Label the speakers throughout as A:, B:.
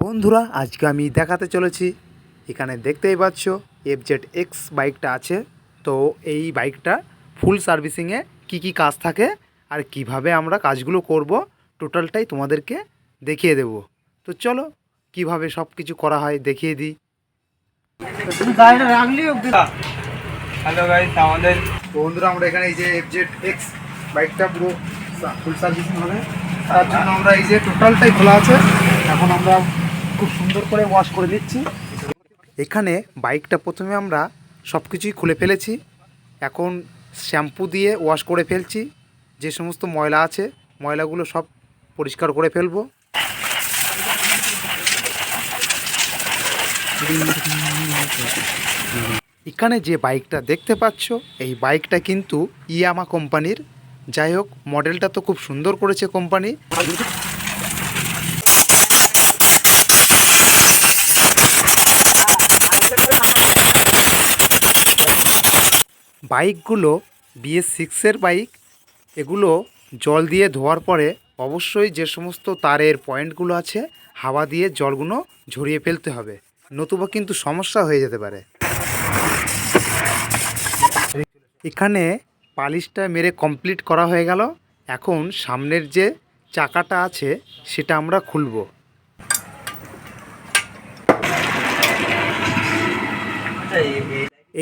A: বন্ধুরা আজকে আমি দেখাতে চলেছি। এখানে দেখতেই পাচ্ছ এফ জেড এক্স বাইকটা আছে। তো এই বাইকটা ফুল সার্ভিসিংয়ে কি কি কাজ থাকে আর কীভাবে আমরা কাজগুলো করব টোটালটাই তোমাদেরকে দেখিয়ে দেব। তো চলো কীভাবে সব কিছু করা হয় দেখিয়ে দিই।
B: হ্যালো গাইস আমাদের
A: বন্ধুরা আমরা এখানে এই যে এফ জেড এক্স বাইকটা পুরো ফুল সার্ভিসিং হবে। তার জন্য আমরা এই যে টোটালটাই খোলা আছে, এখন আমরা খুব সুন্দর করে ওয়াশ করে দিচ্ছি এখানে বাইকটা প্রথমে আমরা সব কিছুই খুলে ফেলেছি। এখন শ্যাম্পু দিয়ে ওয়াশ করে ফেলছি। যে সমস্ত ময়লা আছে, ময়লাগুলো সব পরিষ্কার করে ফেলব। এখানে যে বাইকটা দেখতে পাচ্ছ, এই বাইকটা কিন্তু ইয়ামা কোম্পানির যাই হোক মডেলটা তো খুব সুন্দর করেছে কোম্পানি বাইকগুলো বিএস সিক্সের বাইক এগুলো জল দিয়ে ধোয়ার পরে অবশ্যই যে সমস্ত তারের পয়েন্টগুলো আছে, হাওয়া দিয়ে জলগুলো ঝরিয়ে ফেলতে হবে। নতুবা কিন্তু সমস্যা হয়ে যেতে পারে। এখানে পালিশটা মেরে কমপ্লিট করা হয়ে গেল। এখন সামনের যে চাকাটা আছে, সেটা আমরা খুলব।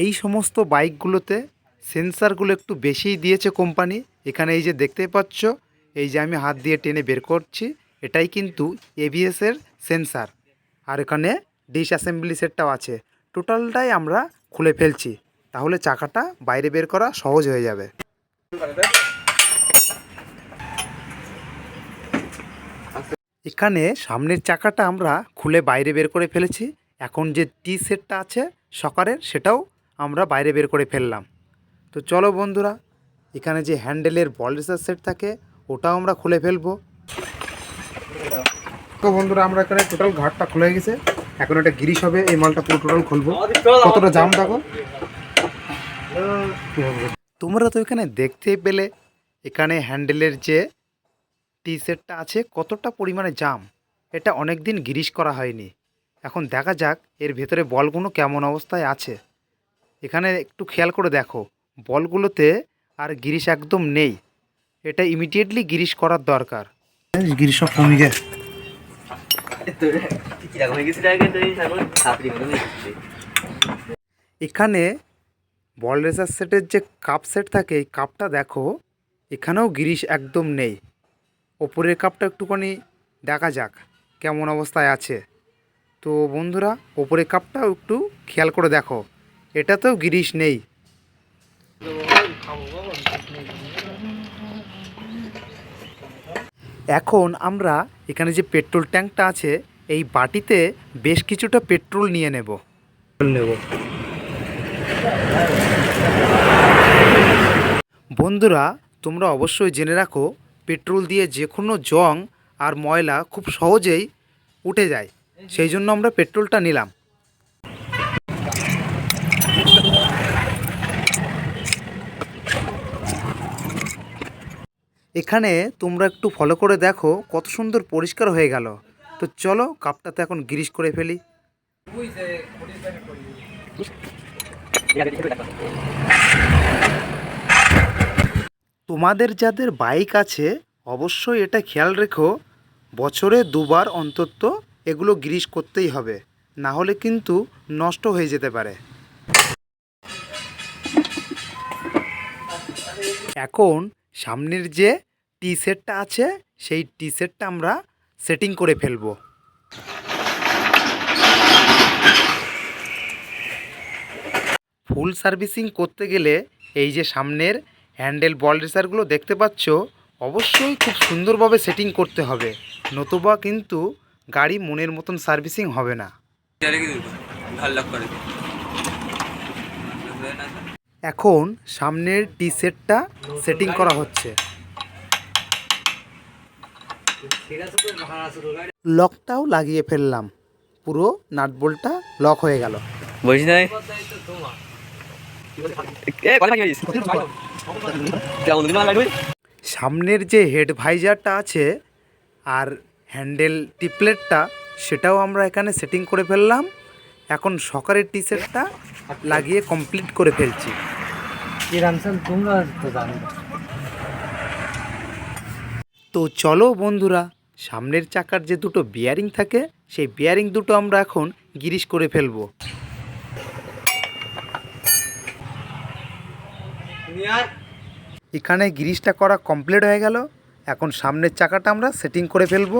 A: এই সমস্ত বাইকগুলোতে সেন্সারগুলো একটু বেশিই দিয়েছে কোম্পানি। এখানে এই যে দেখতে পাচ্ছ, এই যে আমি হাত দিয়ে টেনে বের করছি, এটাই কিন্তু এবিএসের সেন্সার। আর এখানে ডিশ অ্যাসেম্বলি সেটটাও আছে। টোটালটাই আমরা খুলে ফেলছি। তাহলে চাকাটা বাইরে বের করা সহজ হয়ে যাবে। এখানে সামনের চাকাটা আমরা খুলে বাইরে বের করে ফেলেছি। এখন যে টি সেটটা আছে সকারের, সেটাও আমরা বাইরে বের করে ফেললাম। তো চলো বন্ধুরা, এখানে যে হ্যান্ডেলের বল রেসার সেট থাকে, ওটাও আমরা খুলে ফেলব। তো বন্ধুরা, আমরা এখানে টোটাল ঘাটটা খুলে গেছে। এখন এটা গিরিশ হবে, এই মালটা পুরো টোটাল খুলবো। কতটা জাম দেখো? তোমরা তো এখানে দেখতে পেলে এখানে হ্যান্ডেলের যে টি শার্টটা আছে কতটা পরিমাণে জাম এটা অনেক দিন গিরিশ করা হয়নি। এখন দেখা যাক এর ভেতরে বলগুলো কেমন অবস্থায় আছে। এখানে একটু খেয়াল করে দেখো বলগুলোতে আর গিরিশ একদম নেই। এটা ইমিডিয়েটলি গিরিশ করার দরকার। গিরিশ সব কমে গেছে এখানে বল রেসার সেটের যে কাপ সেট থাকে, এই কাপটা দেখো, এখানেও গিরিশ একদম নেই। ওপরের কাপটা একটুখানি দেখা যাক, কেমন অবস্থায় আছে। তো বন্ধুরা, ওপরের কাপটাও একটু খেয়াল করে দেখো, এটাতেও গিরিশ নেই। এখন আমরা এখানে যে পেট্রোল ট্যাঙ্কটা আছে, এই বাটিতে বেশ কিছুটা পেট্রোল নিয়ে নেব।
B: নেব।
A: বন্ধুরা, তোমরা অবশ্যই জেনে রাখো, পেট্রোল দিয়ে যে কোনো জং আর ময়লা খুব সহজেই উঠে যায়। সেই জন্য আমরা পেট্রোলটা নিলাম। এখানে তোমরা একটু ফলো করে দেখো কত সুন্দর পরিষ্কার হয়ে গেল। তো চলো, কাপটাতে এখন গ্রিস করে ফেলি। তোমাদের যাদের বাইক আছে, অবশ্যই এটা খেয়াল রেখো, বছরে দুবার অন্তত এগুলো গ্রিস করতেই হবে, না হলে কিন্তু নষ্ট হয়ে যেতে পারে। এখন সামনের যে টি সেটটা আছে, সেই টি সেটটা আমরা সেটিং করে ফেলব। ফুল সার্ভিসিং করতে গেলে এই যে সামনের হ্যান্ডেল বল রেসারগুলো দেখতে পাচ্ছ অবশ্যই খুব সুন্দরভাবে সেটিং করতে হবে। নতুবা কিন্তু গাড়ি মনের মতন সার্ভিসিং হবে না। এখন সামনের টি সেটটা সেটিং করা হচ্ছে। লকটাও লাগিয়ে ফেললাম। পুরো নাট বোল্টটা লক হয়ে গেল।
B: না।
A: সামনের যে হেড ভাইজারটা আছে আর হ্যান্ডেল টিপলেটটা সেটাও আমরা এখানে সেটিং করে ফেললাম। এখন সকারের টি শার্টটা লাগিয়ে কমপ্লিট করে ফেলছি।
B: কি রামসান তোমরা তো জানো।
A: তো চলো বন্ধুরা সামনের চাকার যে দুটো বিয়ারিং থাকে সেই বিয়ারিং দুটো আমরা এখন গিরিশ করে ফেলব। এখানে গিরিশটা করা কমপ্লিট হয়ে গেল। এখন সামনের চাকাটা আমরা সেটিং করে ফেলব।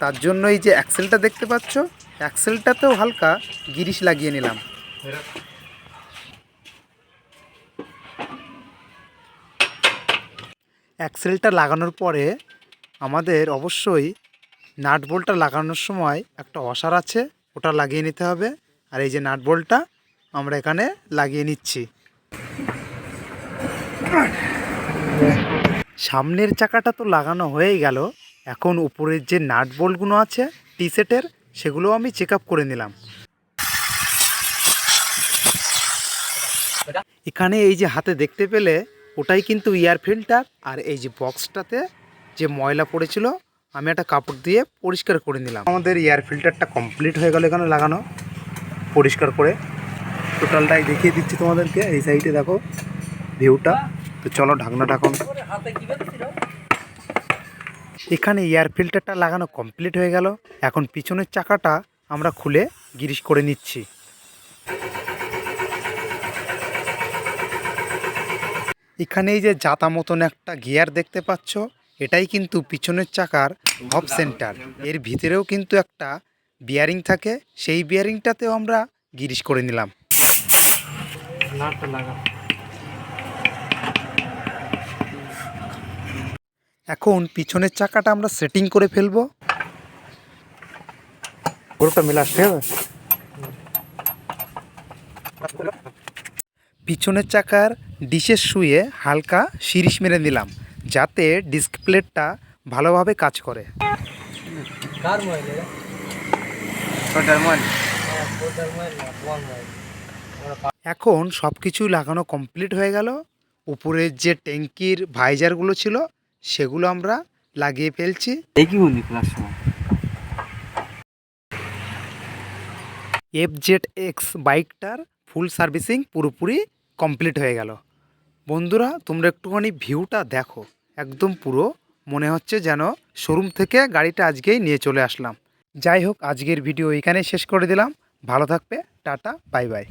A: তার জন্য এই যে অ্যাক্সেলটা দেখতে পাচ্ছ অ্যাক্সেলটাতেও হালকা গিরিশ লাগিয়ে নিলাম। অ্যাক্সেলটা লাগানোর পরে আমাদের অবশ্যই নাট বোল্টটা লাগানোর সময় একটা অসার আছে, ওটা লাগিয়ে নিতে হবে। আর এই যে নাট বোল্টটা আমরা এখানে লাগিয়ে নিচ্ছি। সামনের চাকাটা তো লাগানো হয়েই গেল। এখন উপরের যে নাট বোল্টগুলো আছে টি সেটের সেগুলো আমি চেক আপ করে নিলাম। এখানে এই যে হাতে দেখতে পেলে, ওটাই কিন্তু ইয়ার ফিল্টার, আর এই যে বক্সটাতে যে ময়লা পড়েছিল, আমি একটা কাপড় দিয়ে পরিষ্কার করে নিলাম। আমাদের এয়ার ফিল্টারটা কমপ্লিট হয়ে গেল এখানে লাগানো, পরিষ্কার করে। টোটালটাই দেখিয়ে দিচ্ছি তোমাদেরকে, এই সাইডে দেখো, ভিউটা। তো চলো ঢাকনা ঢাকুন এখানে এয়ার ফিল্টারটা লাগানো কমপ্লিট হয়ে গেল। এখন পিছনের চাকাটা আমরা খুলে গিরিশ করে নিচ্ছি। এখানে এই যে জাতা মতন একটা গিয়ার দেখতে পাচ্ছ, এটাই কিন্তু পিছনের চাকার হব সেন্টার এর ভিতরেও কিন্তু একটা বিয়ারিং থাকে, সেই বিয়ারিংটাতেও আমরা গিরিশ করে নিলাম।
B: লাগা
A: এখন পিছনের চাকাটা আমরা সেটিং করে ফেলব। পুরোটা মেলা আসতে হবে? পিছনের চাকার ডিশের শুয়ে হালকা শিরিষ মেরে দিলাম যাতে ডিস্ক প্লেটটা ভালোভাবে কাজ করে।
B: মোবাইল
A: এখন সব কিছু লাগানো কমপ্লিট হয়ে গেল। উপরের যে ট্যাঙ্কির ভাইজারগুলো ছিল সেগুলো আমরা লাগিয়ে ফেলছি।
B: বলি ক্লাস সময়?
A: এফ জেড এক্স বাইকটার ফুল সার্ভিসিং পুরোপুরি কমপ্লিট হয়ে গেল। বন্ধুরা তোমরা একটুখানি ভিউটা দেখো। একদম পুরো মনে হচ্ছে যেন শোরুম থেকে গাড়িটা আজকেই নিয়ে চলে আসলাম। যাই হোক আজকের ভিডিও এখানেই শেষ করে দিলাম। ভালো থাকবে টাটা বাই বাই